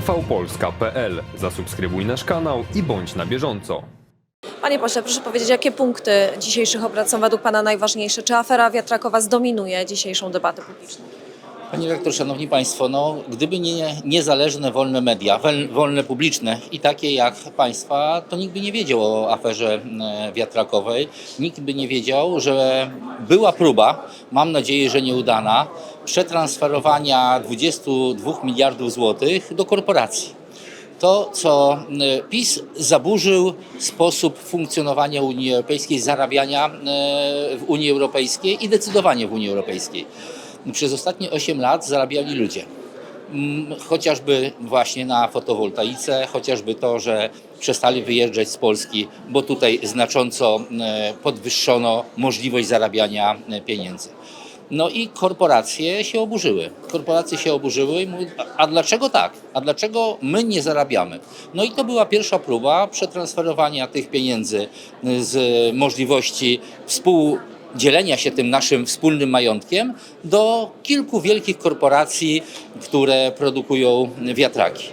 tvpolska.pl. Zasubskrybuj nasz kanał i bądź na bieżąco. Panie pośle, proszę powiedzieć, jakie punkty dzisiejszych obrad są według Pana najważniejsze? Czy afera wiatrakowa zdominuje dzisiejszą debatę publiczną? Panie rektor, szanowni państwo, no, gdyby nie niezależne, wolne media, wolne publiczne i takie jak państwa, to nikt by nie wiedział o aferze e, wiatrakowej. Nikt by nie wiedział, że była próba, mam nadzieję, że nieudana, przetransferowania 22 miliardów złotych do korporacji. To, co e, PiS zaburzył sposób funkcjonowania Unii Europejskiej, zarabiania e, w Unii Europejskiej i decydowanie w Unii Europejskiej. Przez ostatnie 8 lat zarabiali ludzie. Mm, Chociażby właśnie na fotowoltaice, chociażby to, że przestali wyjeżdżać z Polski, bo tutaj znacząco e, podwyższono możliwość zarabiania e, pieniędzy. No i korporacje się oburzyły. Korporacje się oburzyły i mówią, a dlaczego tak? A dlaczego my nie zarabiamy? No i to była pierwsza próba przetransferowania tych pieniędzy y, z możliwości współdzielenia się tym naszym wspólnym majątkiem do kilku wielkich korporacji, które produkują wiatraki.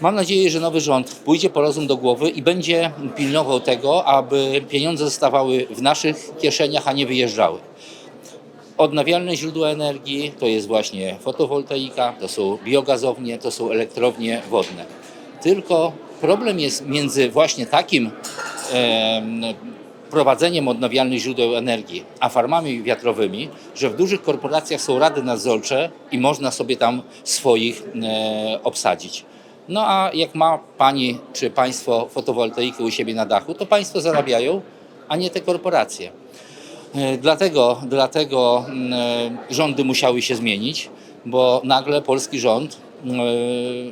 Mam nadzieję, że nowy rząd pójdzie po rozum do głowy i będzie pilnował tego, aby pieniądze zostawały w naszych kieszeniach, a nie wyjeżdżały. Odnawialne źródła energii to jest właśnie fotowoltaika, to są biogazownie, to są elektrownie wodne. Tylko problem jest między właśnie takim em, prowadzeniem odnawialnych źródeł energii, a farmami wiatrowymi, że w dużych korporacjach są rady nadzorcze i można sobie tam swoich e, obsadzić. No a jak ma pani czy państwo fotowoltaikę u siebie na dachu, to państwo zarabiają, a nie te korporacje. E, Dlatego, dlatego mm, e, rządy musiały się zmienić, bo nagle polski rząd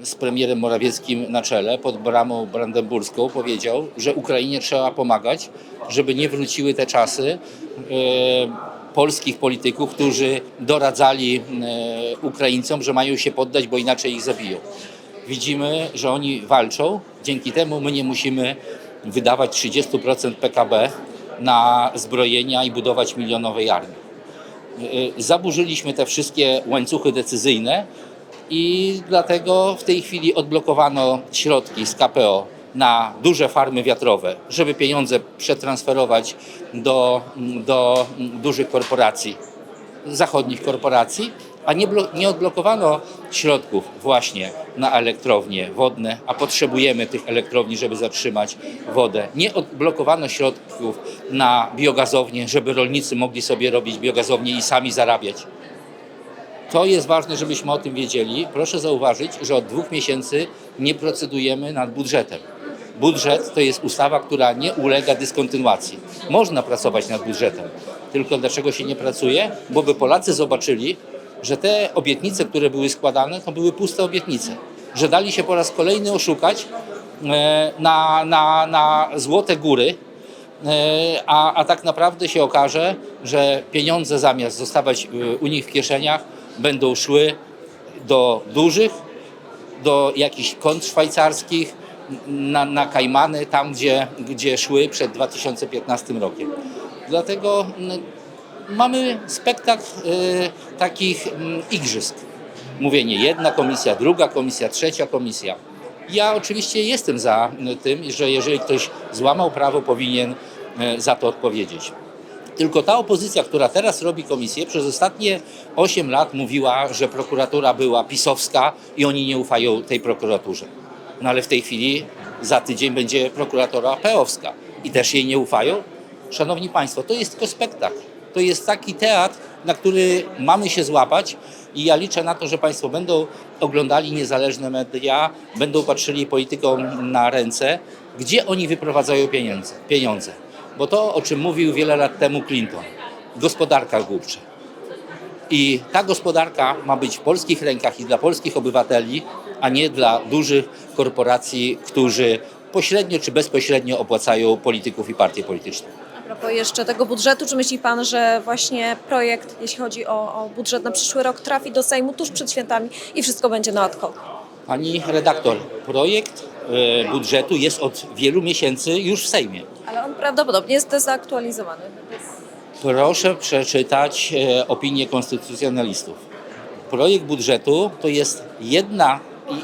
z premierem Morawieckim na czele pod bramą brandenburską powiedział, że Ukrainie trzeba pomagać, żeby nie wróciły te czasy e, polskich polityków, którzy doradzali e, Ukraińcom, że mają się poddać, bo inaczej ich zabiją. Widzimy, że oni walczą, dzięki temu my nie musimy wydawać 30% PKB na zbrojenia i budować milionowej armii. Y, Zaburzyliśmy te wszystkie łańcuchy decyzyjne i dlatego w tej chwili odblokowano środki z KPO na duże farmy wiatrowe, żeby pieniądze przetransferować do, do dużych korporacji, zachodnich korporacji, a nie, nie odblokowano środków właśnie na elektrownie wodne, a potrzebujemy tych elektrowni, żeby zatrzymać wodę. Nie odblokowano środków na biogazownie, żeby rolnicy mogli sobie robić biogazownie i sami zarabiać. To jest ważne, żebyśmy o tym wiedzieli. Proszę zauważyć, że od dwóch miesięcy nie procedujemy nad budżetem. Budżet to jest ustawa, która nie ulega dyskontynuacji. Można pracować nad budżetem, tylko dlaczego się nie pracuje? Bo by Polacy zobaczyli, że te obietnice, które były składane, to były puste obietnice. Że dali się po raz kolejny oszukać e, na, na, na złote góry, E, a, a tak naprawdę się okaże, że pieniądze zamiast zostawać e, u nich w kieszeniach będą szły do dużych, do jakichś kont szwajcarskich, na, na Kajmany, tam gdzie, gdzie szły przed 2015 rokiem. Dlatego mm, mamy spektakl e, takich mm, igrzysk. Mówienie jedna komisja, druga komisja, trzecia komisja. Ja oczywiście jestem za tym, że jeżeli ktoś złamał prawo, powinien e, za to odpowiedzieć. Tylko ta opozycja, która teraz robi komisję, przez ostatnie 8 lat mówiła, że prokuratura była pisowska i oni nie ufają tej prokuraturze. No ale w tej chwili za tydzień będzie prokuratora peowska i też jej nie ufają. Szanowni Państwo, to jest tylko spektakl. To jest taki teatr, na który mamy się złapać i ja liczę na to, że Państwo będą oglądali niezależne media, będą patrzyli politykom na ręce, gdzie oni wyprowadzają pieniądze. pieniądze. Bo to, o czym mówił wiele lat temu Clinton, gospodarka głupcza. I ta gospodarka ma być w polskich rękach i dla polskich obywateli, a nie dla dużych korporacji, którzy pośrednio czy bezpośrednio opłacają polityków i partie polityczne. A propos jeszcze tego budżetu, czy myśli Pan, że właśnie projekt, jeśli chodzi o, o budżet na przyszły rok, trafi do Sejmu tuż przed świętami i wszystko będzie na hoc? Pani redaktor, projekt e, budżetu jest od wielu miesięcy już w Sejmie. Prawdopodobnie jest dezaktualizowany. Proszę przeczytać e, opinię konstytucjonalistów. Projekt budżetu to jest jedna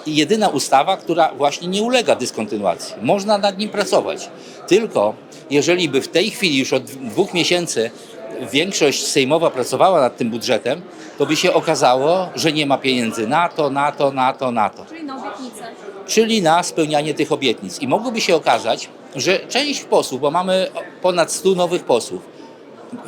i- jedyna ustawa, która właśnie nie ulega dyskontynuacji. Można nad nim pracować. Tylko jeżeli by w tej chwili już od dwóch miesięcy większość sejmowa pracowała nad tym budżetem, to by się okazało, że nie ma pieniędzy na to, na to, na to, na to Czyli na spełnianie tych obietnic. I mogłoby się okazać, że część posłów, bo mamy ponad 100 nowych posłów,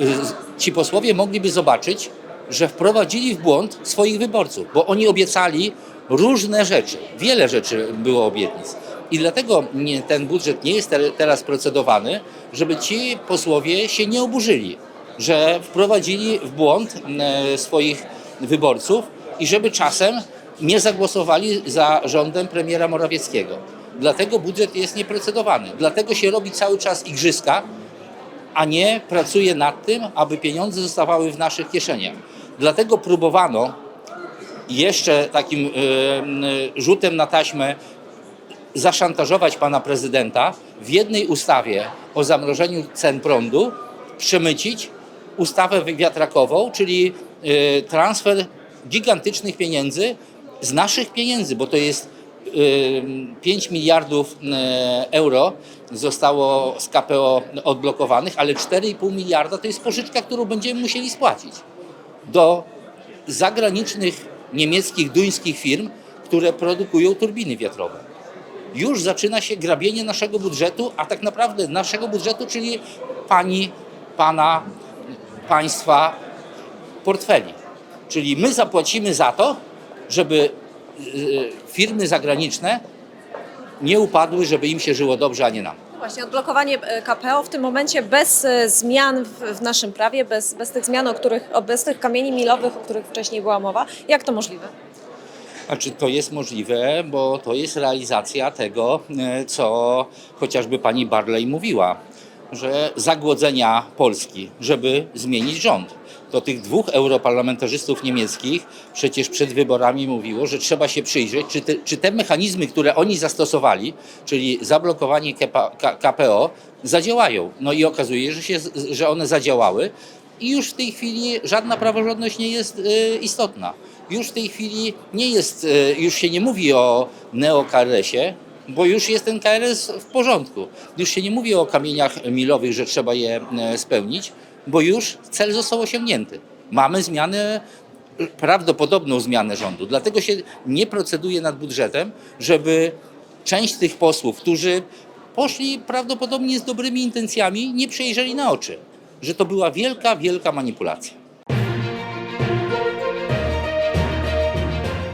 y, ci posłowie mogliby zobaczyć, że wprowadzili w błąd swoich wyborców, bo oni obiecali różne rzeczy, wiele rzeczy było obietnic. I dlatego ten budżet nie jest te, teraz procedowany, żeby ci posłowie się nie oburzyli, że wprowadzili w błąd e, swoich wyborców i żeby czasem nie zagłosowali za rządem premiera Morawieckiego. Dlatego budżet jest nieprocedowany. Dlatego się robi cały czas igrzyska, a nie pracuje nad tym, aby pieniądze zostawały w naszych kieszeniach. Dlatego próbowano jeszcze takim y, y, rzutem na taśmę zaszantażować pana prezydenta w jednej ustawie o zamrożeniu cen prądu, przemycić ustawę wiatrakową, czyli y, transfer gigantycznych pieniędzy z naszych pieniędzy, bo to jest y, 5 miliardów y, euro zostało z KPO odblokowanych, ale 4,5 miliarda to jest pożyczka, którą będziemy musieli spłacić do zagranicznych niemieckich, duńskich firm, które produkują turbiny wiatrowe. Już zaczyna się grabienie naszego budżetu, a tak naprawdę naszego budżetu, czyli pani, pana, państwa portfeli. Czyli my zapłacimy za to, żeby y, firmy zagraniczne nie upadły, żeby im się żyło dobrze, a nie nam. Właśnie odblokowanie e, KPO w tym momencie bez e, zmian w, w naszym prawie, bez, bez tych zmian, o których, bez tych kamieni milowych, o których wcześniej była mowa. Jak to możliwe? Znaczy to jest możliwe, bo to jest realizacja tego, e, co chociażby pani Barley mówiła, że zagłodzenia Polski, żeby zmienić rząd. To tych dwóch europarlamentarzystów niemieckich przecież przed wyborami mówiło, że trzeba się przyjrzeć, czy te, czy te mechanizmy, które oni zastosowali, czyli zablokowanie KPO, zadziałają. No i okazuje że, się, że one zadziałały i już w tej chwili żadna praworządność nie jest y, istotna. Już w tej chwili nie jest, y, już się nie mówi o neo-KRS-ie, bo już jest ten KRS w porządku. Już się nie mówi o kamieniach milowych, że trzeba je e, spełnić, bo już cel został osiągnięty. Mamy zmianę, prawdopodobną zmianę rządu. Dlatego się nie proceduje nad budżetem, żeby część tych posłów, którzy poszli prawdopodobnie z dobrymi intencjami, nie przejrzeli na oczy, że to była wielka, wielka manipulacja.